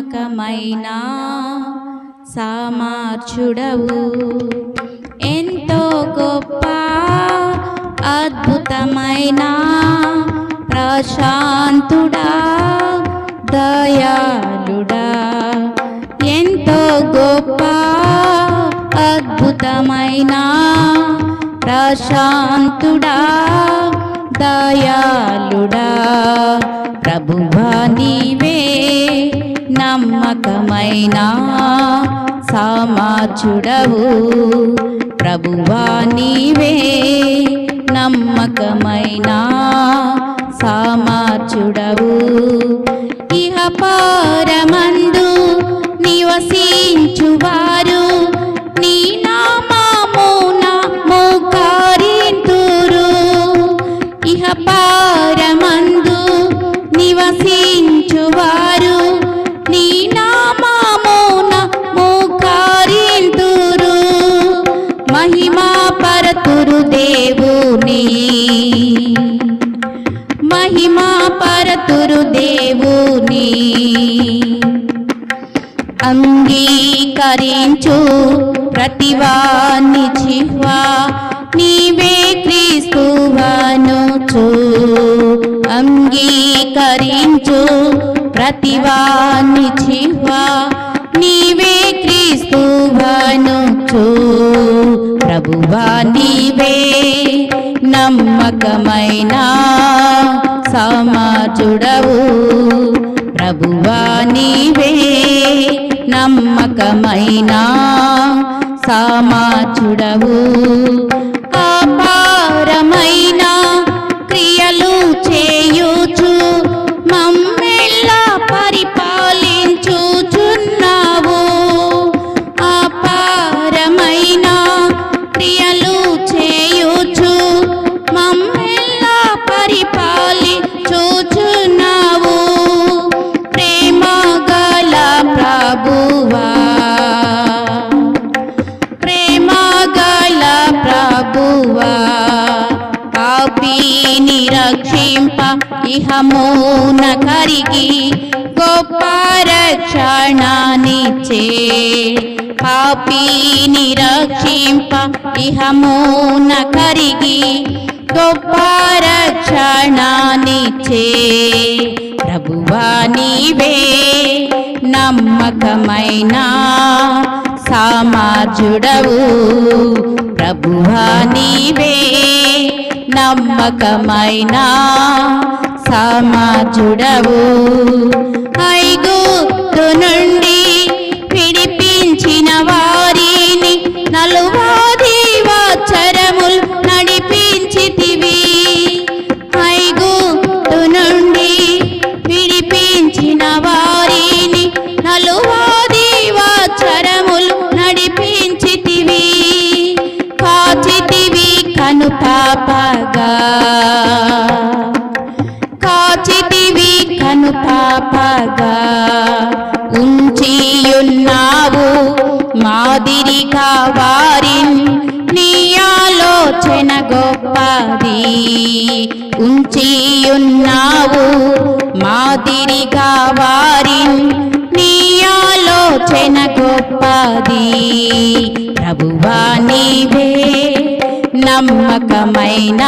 నమ్మకమైన సామార్చుడవు ఎంతో గొప్ప అద్భుతమైన ప్రశాంతుడా దయాళుడా. ఎంతో గొప్ప అద్భుతమైన ప్రశాంతుడా దయాళుడా. ప్రభువా నీవే నమ్మకమైన సామాచుడవు. ప్రభువా నీవే నమ్మకమైన సామాచుడవు. దేవుని. మహిమా పరతురు దేవుని. అంగీకరించు ప్రతివాన్ని చిహ్వా నీవే క్రీస్తువనుచు. అంగీకరించు ప్రతివాన్ని చిహ్వా ప్రభువా నీవే నమ్మకమైన సమాజుడవు. ప్రభువా నీవే నమ్మకమైన సామాచుడవు ఇహమున కరిగి గొప్ప రక్షణనిచ్చే పాపిని రక్షింప ఇహమున కరిగి గొప్ప చే. ప్రభువా నీవే నమ్మకమైన సామాజుడవు. ప్రభువా నీవే నమ్మకమైన సామాజుడవు. ఐగుప్తు నుండి విడిపించిన వారిని నలువాది వాచరములు నడిపించితివి. ఐగుప్తు నుండి విడిపించిన వారిని నలువాది వాచరములు నడిపించితివి. కాచితివి కను పాపగా. కాచితివి ఉంచియున్నావు మాదిరిగా వారిన్ నీ ఆలోచన గొప్పది. ఉంచియున్నావు మాదిరిగా వారిన్ నీ ఆలోచన గొప్పది. ప్రభువా నీవే నమ్మకమైన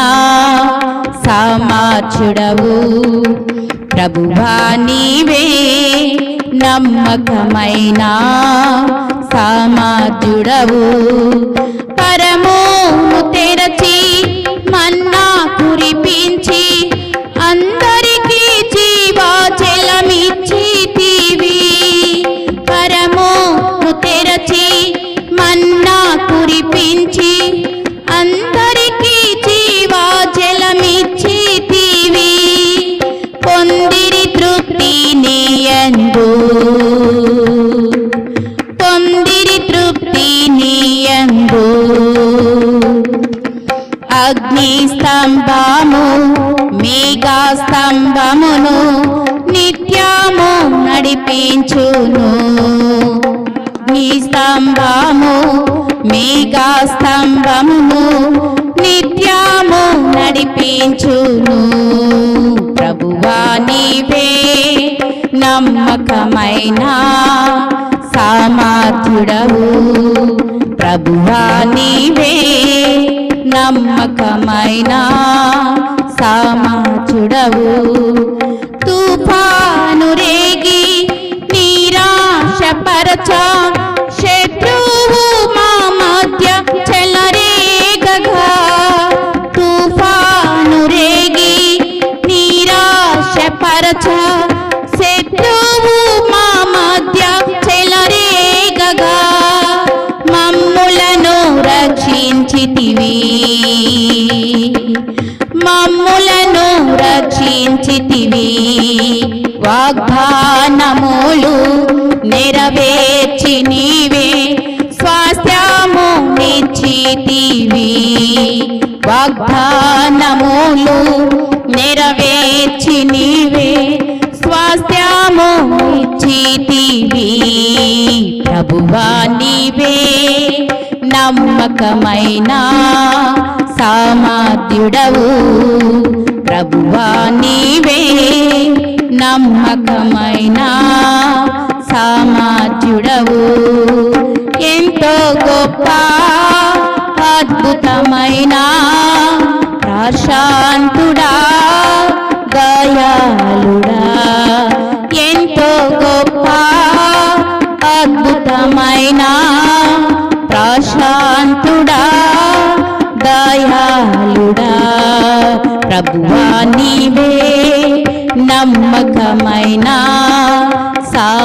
సామాచుడవు. ప్రభువా నీవే నమ్మకమైన సామాజుడవు పరమోను తెరచి మన్నా కురిపించి స్తంభము మేఘా స్తంభమును నిత్యము నడిపించును. నీ స్తంభము మేఘా స్తంభమును నిత్యము నడిపించును. ప్రభువా నీవే నమ్మకమైన సామర్థ్యుడవు. ప్రభువా నీవే నమ్మకమైన సామాచుడవు. తుఫాను రేగి నిరాశపరచ శత్రువు మా మధ్య చెలరేగగా. తుఫాను రేగి నిరాశపరచ వాగ్దానములు నెరవేర్చి నీవే స్వాస్థ్యము నిచ్చితివి వాగ్దానములు నెరవేర్చి నీవే స్వాస్థ్యము నిచ్చితివి ప్రభువా నీవే. నమ్మకమైన సామాధ్యుడవు. ప్రభువా నీవే నమ్మకమైన సామాధ్యుడవు ఎంతో గొప్ప అద్భుతమైన ప్రశాంతుడా దయాలుడా ఎంతో గొప్ప అద్భుతమైన ప్రశాంతుడా దయాలుడా ప్రభువా నీవే నమ్మకమైన